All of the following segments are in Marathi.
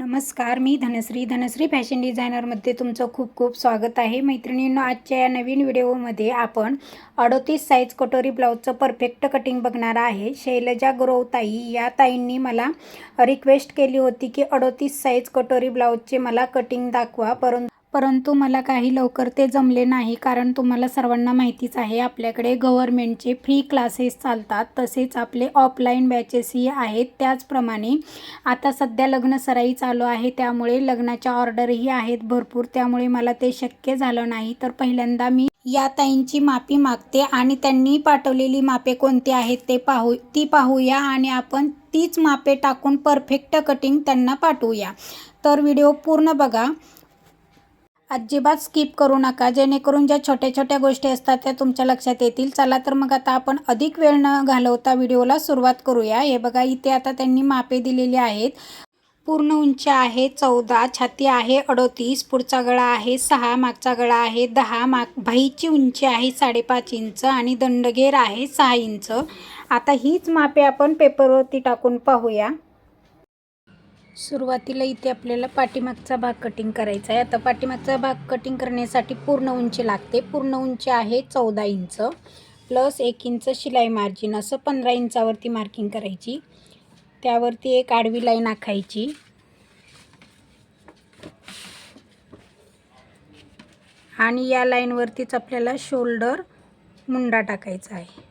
नमस्कार मी धनश्री. धनश्री फॅशन डिझायनरमध्ये तुमचं खूप खूप स्वागत आहे. मैत्रिणींनो आजच्या या नवीन व्हिडिओमध्ये आपण अडोतीस साईज कटोरी ब्लाऊजचं परफेक्ट कटिंग बघणार आहे. शैलजा गुरवताई या ताईंनी मला रिक्वेस्ट केली होती की अडोतीस साईज कटोरी ब्लाऊजचे मला कटिंग दाखवा. परंतु परंतु मला काही लवकर ते जमले नाही कारण तुम्हाला सर्वांना माहितीच आहे आपल्याकडे गव्हर्मेंटचे फ्री क्लासेस चालतात तसेच आपले ऑफलाईन बॅचेसही आहेत. त्याचप्रमाणे आता सध्या लग्न सराई चालू आहे त्यामुळे लग्नाच्या ऑर्डरही आहेत भरपूर त्यामुळे मला ते शक्य झालं नाही. तर पहिल्यांदा मी या ताईंची मापी मागते आणि त्यांनी पाठवलेली मापे कोणती आहेत ते पाहू ती पाहूया आणि आपण तीच मापे टाकून परफेक्ट कटिंग त्यांना पाठवूया. तर व्हिडिओ पूर्ण बघा. अजिबात स्किप करू नका. जेणेकरून ज्या छोट्या छोट्या गोष्टी असतात त्या तुमच्या लक्षात येतील. चला तर मग आता आपण अधिक वेळ न घालवता व्हिडिओला सुरुवात करूया. हे बघा इथे आता त्यांनी मापे दिलेली आहेत. पूर्ण उंची आहे चौदा. छाती आहे अडोतीस. पुढचा गळा आहे सहा. मागचा गळा आहे दहा. माग भाईची उंची आहे साडेपाच इंच. आणि दंडगेर आहे सहा इंच. आता हीच मापे आपण पेपरवरती टाकून पाहूया. सुरुवातीला इथे आपल्याला पाठीमागचा भाग कटिंग करायचा आहे. आता पाठीमागचा भाग कटिंग करण्यासाठी पूर्ण उंची लागते. पूर्ण उंची आहे चौदा इंच. प्लस एक इंच शिलाई मार्जिन असं पंधरा इंचावरती मार्किंग करायची. त्यावरती एक आडवी लाईन आखायची. आणि या लाईनवरतीच आपल्याला शोल्डर मुंडा टाकायचा आहे.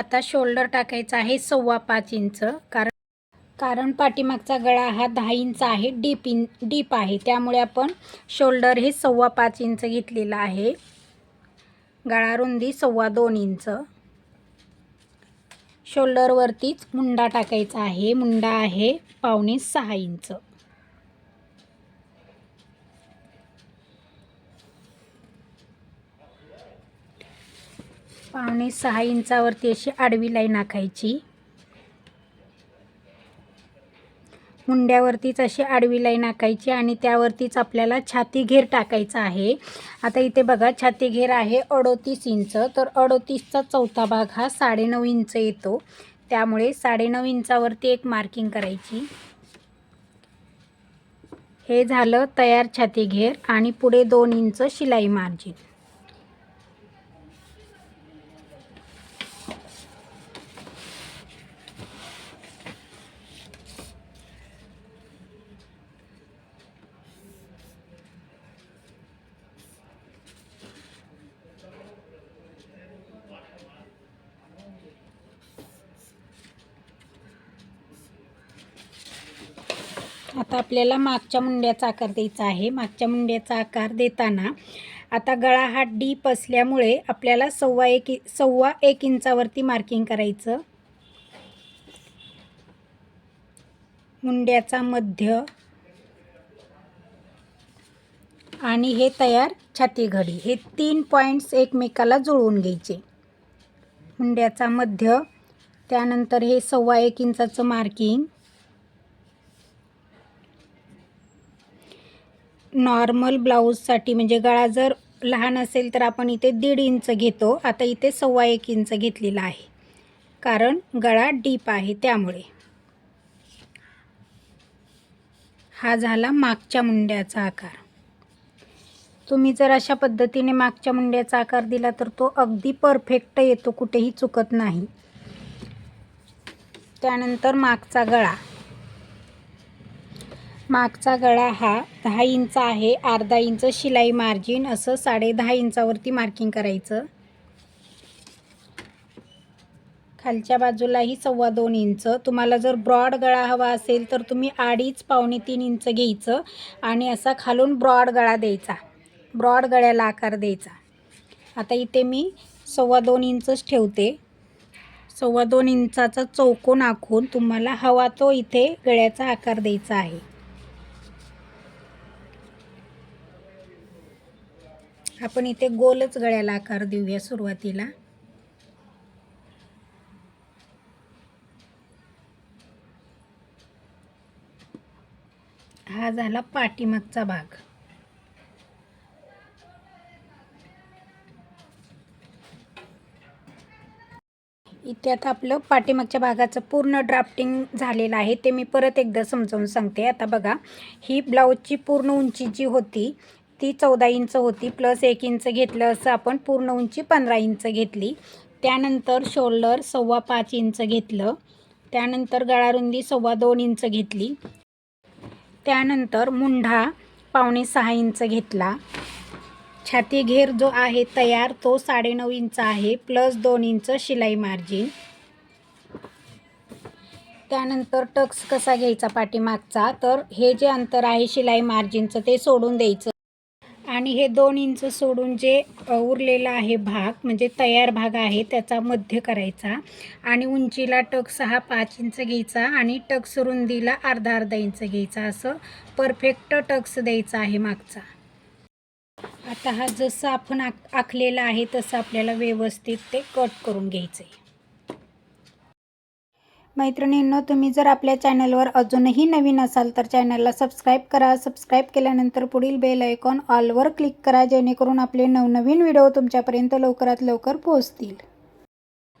आता शोल्डर टाकायचा आहे सव्वा पाच इंच. कारण कारण पाठीमागचा गळा हा दहा इंच आहे डीप इन डीप आहे. त्यामुळे आपण शोल्डर हे सव्वा पाच इंच घेतलेलं आहे. गळा रुंदी सव्वा दोन इंच. शोल्डरवरतीच मुंडा टाकायचा आहे. मुंडा आहे पावणे सहा इंच. पावणे सहा इंचावरती अशी आडवी लाईन आखायची. मुंड्यावरतीच अशी आडवी लाईन आखायची आणि त्यावरतीच आपल्याला छाती घेर टाकायचा आहे. आता इथे बघा छाती घेर आहे अडोतीस इंच तर अडोतीसचा चौथा भाग हा साडेनऊ इंच येतो. त्यामुळे साडेनऊ इंचावरती एक मार्किंग करायची. हे झालं तयार छाती घेर आणि पुढे दोन इंच शिलाई मार्जिन आता आपल्याला मागच्या मुंड्याचा आकार द्यायचा आहे. मागच्या मुंड्याचा आकार देताना आता गळा हा डीप असल्यामुळे आपल्याला सव्वा एक सव्वा एक इंचावरती मार्किंग करायचं. मुंड्याचा मध्य आणि हे तयार छाती घडी हे तीन पॉईंट्स एकमेकाला जुळवून घ्यायचे. मुंड्याचा मध्य त्यानंतर हे सव्वा एक इंचाचं मार्किंग नॉर्मल ब्लाऊजसाठी म्हणजे गळा जर लहान असेल तर आपण इथे दीड इंच घेतो. आता इथे सव्वा एक इंच घेतलेला आहे. कारण गळा डीप आहे त्यामुळे. हा झाला मागच्या मुंड्याचा आकार. तुम्ही जर अशा पद्धतीने मागच्या मुंड्याचा आकार दिला तर तो अगदी परफेक्ट येतो कुठेही चुकत नाही. त्यानंतर मागचा गळा. मागचा गळा हा दहा इंच आहे अर्धा इंच शिलाई मार्जिन असं साडे दहा इंचावरती मार्किंग करायचं. खालच्या बाजूलाही सव्वा दोन इंच. तुम्हाला जर ब्रॉड गळा हवा असेल तर तुम्ही अडीच पावणे तीन इंच घ्यायचं आणि असा खालून ब्रॉड गळा द्यायचा. ब्रॉड गळ्याला आकार द्यायचा. आता इथे मी सव्वा दोन इंचच ठेवते. सव्वा दोन इंचाचा चौकोन आखून तुम्हाला हवा तो इथे गळ्याचा आकार द्यायचा आहे. आपण इथे गोलच गळ्याला आकार देऊया सुरुवातीला. हा झाला पाठीमागचा भाग. इथे आता आपलं पाठीमागच्या भागाचं पूर्ण ड्राफ्टिंग झालेलं आहे. ते मी परत एकदा समजावून सांगते. आता बघा ही ब्लाऊजची पूर्ण उंची जी होती ती चौदा इंच होती प्लस एक इंच घेतलं असं आपण पूर्ण उंची पंधरा इंच घेतली. त्यानंतर शोल्डर सव्वा पाच इंच घेतलं. त्यानंतर गळारुंदी सव्वा दोन इंच घेतली. त्यानंतर मुंढा पावणे सहा इंच घेतला. छाती घेर जो आहे तयार तो साडेनऊ इंच आहे प्लस दोन इंच शिलाई मार्जिन त्यानंतर टक्स कसा घ्यायचा पाठीमागचा? तर हे जे अंतर आहे शिलाई मार्जिनचं ते सोडून द्यायचं. आणि हे दोन इंच सोडून जे उरलेला आहे भाग म्हणजे तयार भाग आहे त्याचा मध्य करायचा. आणि उंचीला टक्स हा पाच इंच घ्यायचा आणि टक्स रुंदीला अर्धा अर्धा इंच घ्यायचा. असं परफेक्ट टक्स द्यायचा आहे मागचा. आता हा जसं आपण आख आखलेला आहे तसं आपल्याला व्यवस्थित ते कट करून घ्यायचं आहे मैत्रिणींनो तुम्ही जर आपल्या चॅनलवर अजूनही नवीन असाल तर चॅनलला सबस्क्राईब करा. सबस्क्राईब केल्यानंतर पुढील बेल आयकॉन ऑलवर क्लिक करा जेणेकरून आपले नवनवीन व्हिडिओ तुमच्यापर्यंत लवकरात लवकर पोहोचतील.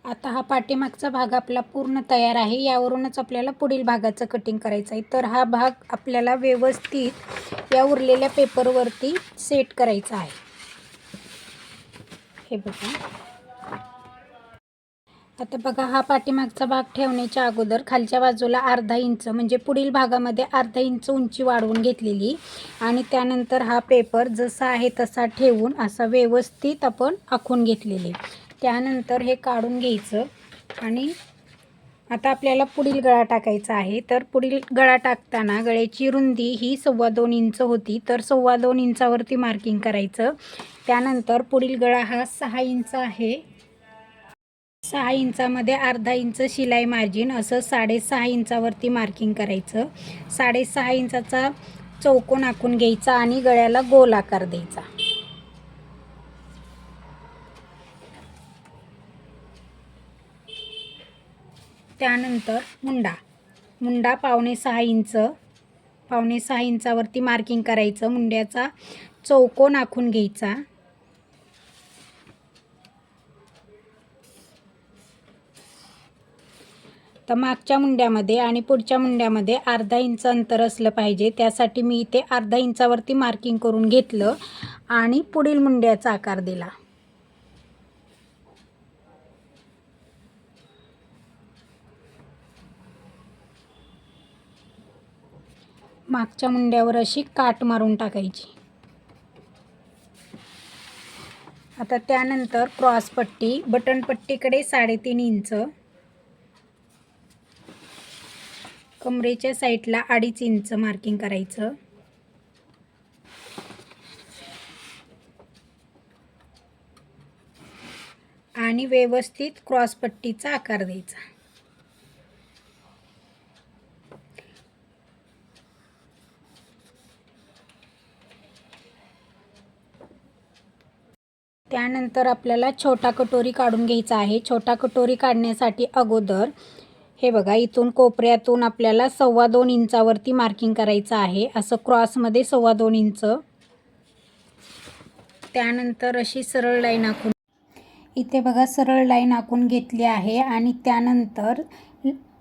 आता हा पाठीमागचा भाग आपला पूर्ण तयार आहे. यावरूनच आपल्याला पुढील भागाचं कटिंग करायचं आहे. तर हा भाग आपल्याला व्यवस्थित या उरलेल्या पेपरवरती सेट करायचा आहे. हे बघा. आता बघा हा पाठीमागचा भाग ठेवण्याच्या अगोदर खालच्या बाजूला अर्धा इंच म्हणजे पुढील भागामध्ये अर्धा इंच उंची वाढवून घेतलेली. आणि त्यानंतर हा पेपर जसा आहे तसा ठेवून असा व्यवस्थित आपण आखून घेतलेले. त्यानंतर हे काढून घ्यायचं. आणि आता आपल्याला पुढील गळा टाकायचा आहे. तर पुढील गळा टाकताना गळ्याची रुंदी ही सव्वा दोन इंच होती. तर सव्वा दोन इंचावरती मार्किंग करायचं. त्यानंतर पुढील गळा हा सहा इंच आहे. सहा इंचामध्ये अर्धा इंच शिलाई मार्जिन असं साडेसहा इंचावरती मार्किंग करायचं. साडेसहा इंचाचा चौकोन आखून घ्यायचा आणि गळ्याला गोल आकार द्यायचा. त्यानंतर मुंडा. मुंडा पावणे सहा इंच पावणे सहा इंचावरती मार्किंग करायचं. मुंड्याचा चौकोन आखून घ्यायचा. तर मागच्या मुंड्यामध्ये आणि पुढच्या मुंड्यामध्ये अर्धा इंच अंतर असलं पाहिजे. त्यासाठी मी इथे अर्धा इंचावरती मार्किंग करून घेतलं आणि पुढील मुंड्याचा आकार दिला. मागच्या मुंड्यावर अशी काट मारून टाकायची. आता त्यानंतर क्रॉसपट्टी बटनपट्टीकडे साडेतीन इंच कमरेच्या साईडला अडीच इंच मार्किंग करायचं. आणि व्यवस्थित क्रॉसपट्टीचा आकार द्यायचा. त्यानंतर आपल्याला छोटा कटोरी काढून घ्यायचा आहे. छोटा कटोरी काढण्यासाठी अगोदर हे बघा इथून कोपऱ्यातून आपल्याला सव्वा दोन इंचावरती मार्किंग करायचं आहे. असं क्रॉसमध्ये सव्वा दोन इंच. त्यानंतर अशी सरळ लाईन आखून इथे बघा सरळ लाईन आखून घेतली आहे. आणि त्यानंतर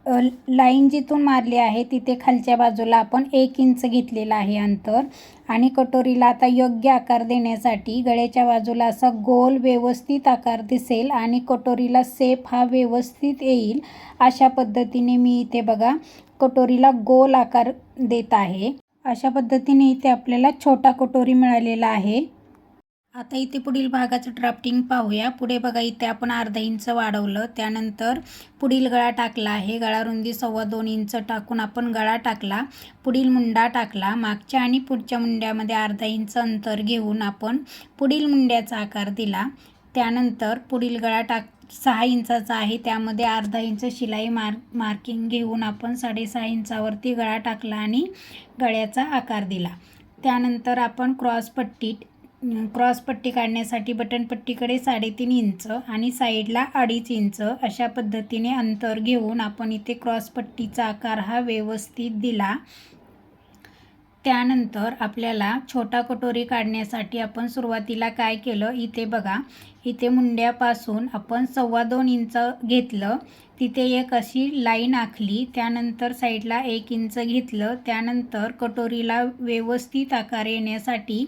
लाईन जिथून मारली आहे तिथे खालच्या बाजूला आपण एक इंच घेतलेला आहे अंतर. आणि कटोरीला आता योग्य आकार देण्यासाठी गळ्याच्या बाजूला असा गोल व्यवस्थित आकार दिसेल आणि कटोरीला सेप हा व्यवस्थित येईल अशा पद्धतीने मी इथे बघा कटोरीला गोल आकार देत आहे. अशा पद्धतीने इथे आपल्याला छोटा कटोरी मिळालेला आहे. आता इथे पुढील भागाचं ड्राफ्टिंग पाहूया. पुढे बघा इथे आपण अर्धा इंच वाढवलं. त्यानंतर पुढील गळा टाकला आहे. गळा रुंदी सव्वा दोन इंच टाकून आपण गळा टाकला. पुढील मुंडा टाकला. मागच्या आणि पुढच्या मुंड्यामध्ये अर्धा इंच अंतर घेऊन आपण पुढील मुंड्याचा आकार दिला. त्यानंतर पुढील गळा टाक सहा इंचाचा आहे. त्यामध्ये अर्धा इंच शिलाई मार मार्किंग घेऊन आपण साडेसहा इंचावरती गळा टाकला आणि गळ्याचा आकार दिला. त्यानंतर आपण क्रॉसपट्टी क्रॉसपट्टी काढण्यासाठी बटनपट्टीकडे साडेतीन इंच आणि साईडला अडीच इंच अशा पद्धतीने अंतर घेऊन आपण इथे क्रॉसपट्टीचा आकार हा व्यवस्थित दिला. त्यानंतर आपल्याला छोटा कटोरी काढण्यासाठी आपण सुरुवातीला काय केलं? इथे बघा इथे मुंड्यापासून आपण सव्वा दोन इंच घेतलं. तिथे एक अशी लाईन आखली त्यानंतर साईडला एक इंच घेतलं त्यानंतर कटोरीला व्यवस्थित आकार येण्यासाठी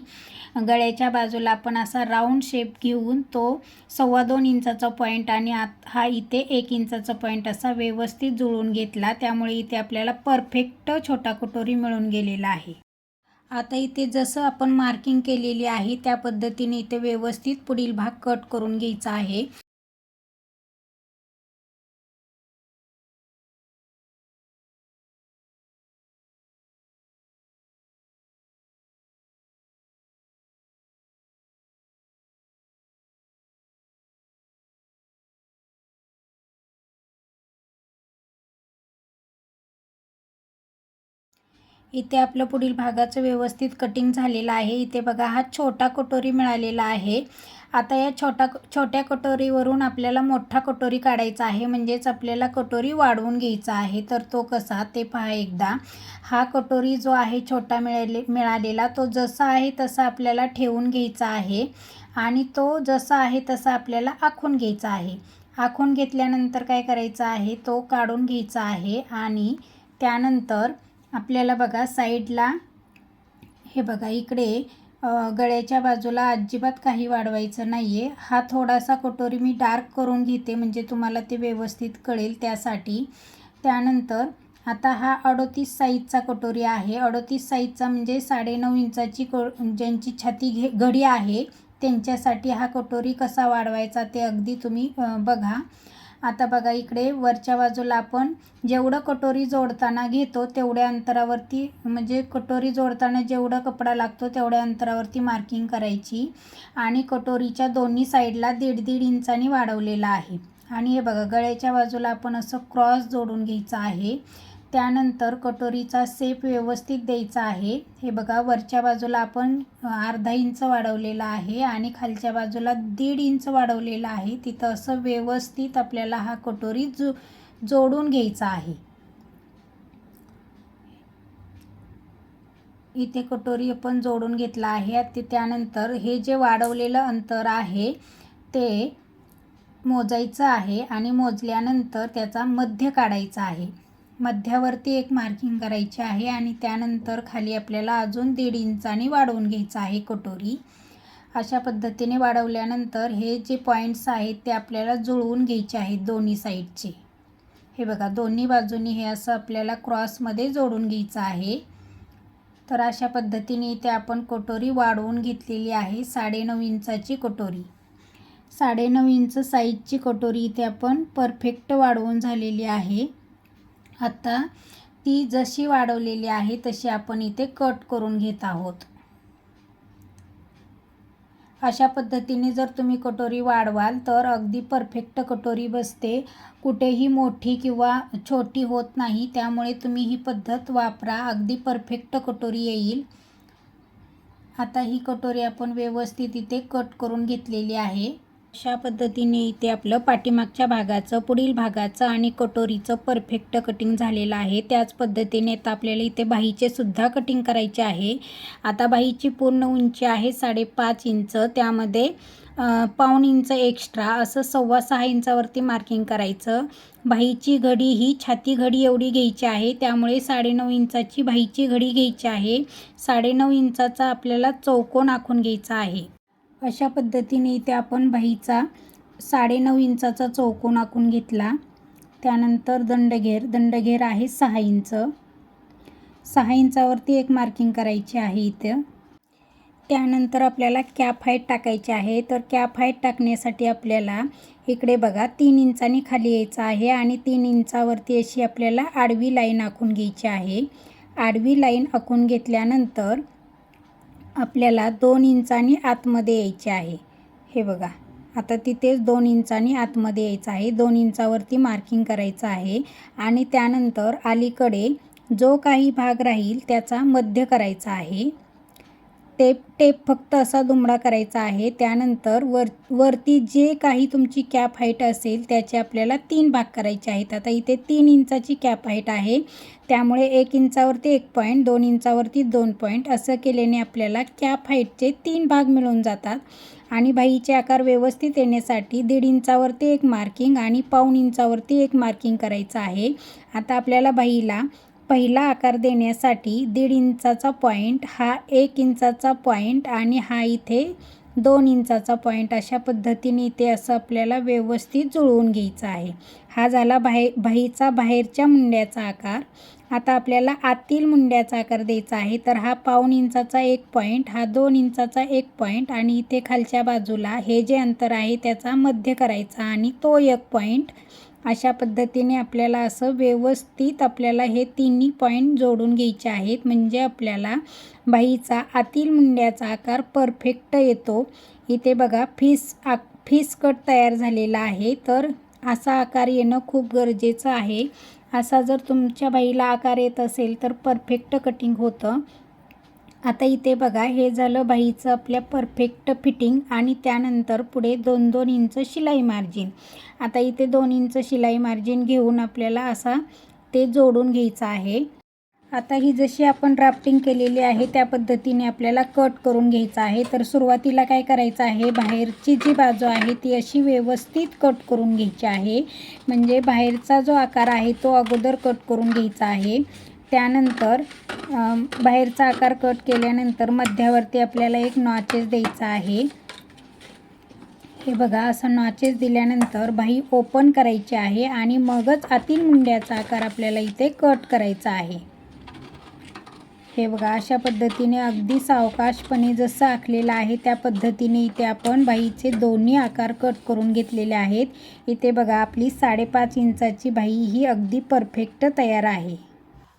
गळ्याच्या बाजूला आपण असा राऊंड शेप घेऊन तो सव्वा दोन इंचाचा पॉईंट आणि आत हा इथे एक इंचाचा पॉईंट असा व्यवस्थित जुळून घेतला. त्यामुळे इथे आपल्याला परफेक्ट छोटा कटोरी मिळून गेलेला आहे. आता इथे जसं आपण मार्किंग केलेली आहे त्या पद्धतीने इथे व्यवस्थित पुढील भाग कट करून घ्यायचा आहे. इथे आपलं पुढील भागाचं व्यवस्थित कटिंग झालेलं आहे. इथे बघा हा छोटा कटोरी मिळालेला आहे. आता या छोटा छोट्या कटोरीवरून आपल्याला मोठा कटोरी काढायचा आहे. म्हणजेच आपल्याला कटोरी वाढवून घ्यायचा आहे. तर तो कसा? ते पहा एकदा. हा कटोरी जो आहे छोटा मिळाले मिळालेला तो जसा आहे तसा आपल्याला ठेवून घ्यायचा आहे. आणि तो जसा आहे तसा आपल्याला आखून घ्यायचा आहे. आखून घेतल्यानंतर काय करायचं आहे? तो काढून घ्यायचा आहे. आणि त्यानंतर आपल्याला बघा साईडला हे बघा इकडे गळ्याच्या बाजूला अजिबात काही वाढवायचं नाही आहे हा थोडासा कटोरी मी डार्क करून घेते म्हणजे तुम्हाला ते व्यवस्थित कळेल त्यासाठी. त्यानंतर आता हा अडोतीस साईजचा कटोरी आहे. अडोतीस साईजचा म्हणजे साडेनऊ इंचाची क ज्यांची छाती घे घडी आहे त्यांच्यासाठी हा कटोरी कसा वाढवायचा ते अगदी तुम्ही बघा. आता बघा इकडे वरच्या बाजूला आपण जेवढं कटोरी जोडताना घेतो तेवढ्या अंतरावरती म्हणजे कटोरी जोडताना जेवढा कपडा लागतो तेवढ्या अंतरावरती मार्किंग करायची. आणि कटोरीच्या दोन्ही साईडला दीड दीड इंचानी वाढवलेला आहे. आणि हे बघा गळ्याच्या बाजूला आपण असं क्रॉस जोडून घ्यायचं आहे. त्यानंतर कटोरीचा सेप व्यवस्थित द्यायचा आहे. हे बघा वरच्या बाजूला आपण अर्धा इंच वाढवलेला आहे आणि खालच्या बाजूला दीड इंच वाढवलेला आहे. तिथं असं व्यवस्थित आपल्याला हा कटोरी जो जोडून घ्यायचा आहे. इथे कटोरी आपण जोडून घेतला आहे. ते त्यानंतर हे जे वाढवलेलं अंतर आहे ते मोजायचं आहे आणि मोजल्यानंतर त्याचा मध्य काढायचा आहे. मध्यावरती एक मार्किंग करायची आहे आणि त्यानंतर खाली आपल्याला अजून दीड इंचाने वाढवून घ्यायचं आहे कटोरी. अशा पद्धतीने वाढवल्यानंतर हे जे पॉईंट्स आहेत ते आपल्याला जुळवून घ्यायचे आहेत दोन्ही साईडचे. हे बघा दोन्ही बाजूनी हे असं आपल्याला क्रॉसमध्ये जोडून घ्यायचं आहे. तर अशा पद्धतीने इथे आपण कटोरी वाढवून घेतलेली आहे साडेनऊ इंचाची कटोरी. साडेनऊ इंच साईजची कटोरी इथे आपण परफेक्ट वाढवून झालेली आहे. आता ती जशी वाढवलेली आहे तशी आपण इथे कट करून घेत आहोत. अशा पद्धतीने जर तुम्ही कटोरी वाढवाल तर अगदी परफेक्ट कटोरी बसते. कुठेही मोठी किंवा छोटी होत नाही त्यामुळे तुम्ही ही पद्धत वापरा. अगदी परफेक्ट कटोरी येईल. आता ही कटोरी आपण व्यवस्थित इथे कट करून घेतलेली आहे. अशा पद्धतीने इथे आपलं पाठीमागच्या भागाचं पुढील भागाचं आणि कटोरीचं परफेक्ट कटिंग झालेलं आहे. त्याच पद्धतीने आता आपल्याला इथे बाहीचे सुद्धा कटिंग करायचे आहे. आता बाहीची पूर्ण उंची आहे साडेपाच इंच. त्यामध्ये पाऊण इंच एक्स्ट्रा असं सव्वा सहा इंचावरती मार्किंग करायचं. बाहीची घडी ही छाती घडी एवढी घ्यायची आहे. त्यामुळे साडेनऊ इंचाची बाहीची घडी घ्यायची आहे. साडेनऊ इंचाचा आपल्याला चौकोन आखून घ्यायचा आहे. अशा पद्धतीने इथे आपण बाहीचा साडेनऊ इंचाचा चौकोन आखून घेतला. त्यानंतर दंडघेर दंडघेर आहे सहा इंच. सहा इंचावरती एक मार्किंग करायची आहे इथं. त्यानंतर आपल्याला कॅप हाईट टाकायची आहे. तर कॅप हाईट टाकण्यासाठी आपल्याला इकडे बघा तीन इंचांनी खाली यायचं आहे आणि तीन इंचावरती अशी आपल्याला आडवी लाईन आखून घ्यायची आहे. आडवी लाईन आखून घेतल्यानंतर आपल्याला दोन इंचांनी आतमध्ये यायचे आहे. हे बघा. आता तिथेच दोन इंचांनी आतमध्ये यायचं आहे. दोन इंचावरती मार्किंग करायचं आहे. आणि त्यानंतर अलीकडे जो काही भाग राहील त्याचा मध्य करायचा आहे. टेप टेप फक्त असा दुमडा करायचा आहे. त्यानंतर वर वरती जे काही तुमची कॅप हाईट असेल त्याचे आपल्याला तीन भाग करायचे आहेत. आता इथे तीन इंचाची कॅप हाईट आहे. त्यामुळे एक इंचावरती एक पॉईंट दोन इंचावरती दोन पॉईंट असं केल्याने आपल्याला कॅप हाईटचे तीन भाग मिळून जातात. आणि भाईचे आकार व्यवस्थित येण्यासाठी दीड इंचावरती एक मार्किंग आणि पाऊण इंचावरती एक मार्किंग करायचं आहे. आता आपल्याला भाईला पहिला आकार देण्यासाठी दीड इंचाचा पॉईंट हा एक इंचाचा पॉईंट आणि हा इथे दोन इंचाचा पॉईंट अशा पद्धतीने इथे असं आपल्याला व्यवस्थित जुळवून घ्यायचं आहे. हा झाला बाहे बाहीचा बाहेरच्या मुंड्याचा आकार. आता आपल्याला आतील मुंड्याचा आकार द्यायचा आहे. तर हा पाऊण इंचाचा एक पॉईंट हा दोन इंचाचा एक पॉईंट आणि इथे खालच्या बाजूला हे जे अंतर आहे त्याचा मध्य करायचा आणि तो एक पॉईंट अशा पद्धतीने आपल्याला असं व्यवस्थित आपल्याला हे तिन्ही पॉईंट जोडून घ्यायचे आहेत. म्हणजे आपल्याला बाईचा आतील मुंड्याचा आकार परफेक्ट येतो. इथे बघा फीस आ फीस कट तयार झालेला आहे. तर असा आकार येणं खूप गरजेचं आहे. असा जर तुमच्या बाईला आकार येत असेल तर परफेक्ट कटिंग होतं. आता इथे बघा हे झालं बाईचं आपल्या परफेक्ट फिटिंग आणि त्यानंतर पुढे दोन दोन इंच शिलाई मार्जिन आता इथे दोन इंच शिलाई मार्जिन घेऊन आपल्याला असा ते जोडून घ्यायचं आहे. आता ही जशी आपण ड्राफ्टिंग केलेली आहे त्या पद्धतीने आपल्याला कट करून घ्यायचं आहे. तर सुरुवातीला काय करायचं आहे बाहेरची जी बाजू आहे ती अशी व्यवस्थित कट करून घ्यायची आहे. म्हणजे बाहेरचा जो आकार आहे तो अगोदर कट करून घ्यायचा आहे. त्यानंतर बाहेरचा आकार कट केल्यानंतर मध्यावरती आपल्याला एक नॉचेस द्यायचा आहे. हे बघा असं नॉचेस दिल्यानंतर बाही ओपन करायची आहे आणि मगच आतील मुंड्याचा आकार आपल्याला इथे कट करायचा आहे. हे बघा अशा पद्धतीने अगदी सावकाशपणे जसं आखलेलं आहे त्या पद्धतीने इथे आपण बाईचे दोन्ही आकार कट करून घेतलेले आहेत. इथे बघा आपली साडेपाच इंचाची बाई ही अगदी परफेक्ट तयार आहे.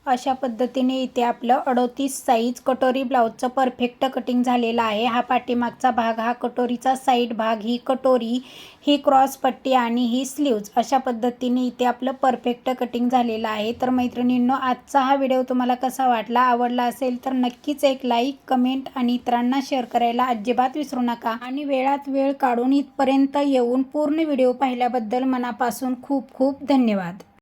अशा पद्धतीने इथे आपलं अडोतीस साईज कटोरी ब्लाऊजचं परफेक्ट कटिंग झालेलं आहे. हा पाठीमागचा भाग हा कटोरीचा साईड भाग ही कटोरी ही क्रॉस पट्टी आणि ही स्लीव्ज अशा पद्धतीने इथे आपलं परफेक्ट कटिंग झालेलं आहे. तर मैत्रिणींनो आजचा हा व्हिडिओ तुम्हाला कसा वाटला आवडला असेल तर नक्कीच एक लाईक कमेंट आणि इतरांना शेअर करायला अजिबात विसरू नका. आणि वेळात वेळ काढून इथपर्यंत येऊन पूर्ण व्हिडिओ पाहिल्याबद्दल मनापासून खूप खूप धन्यवाद.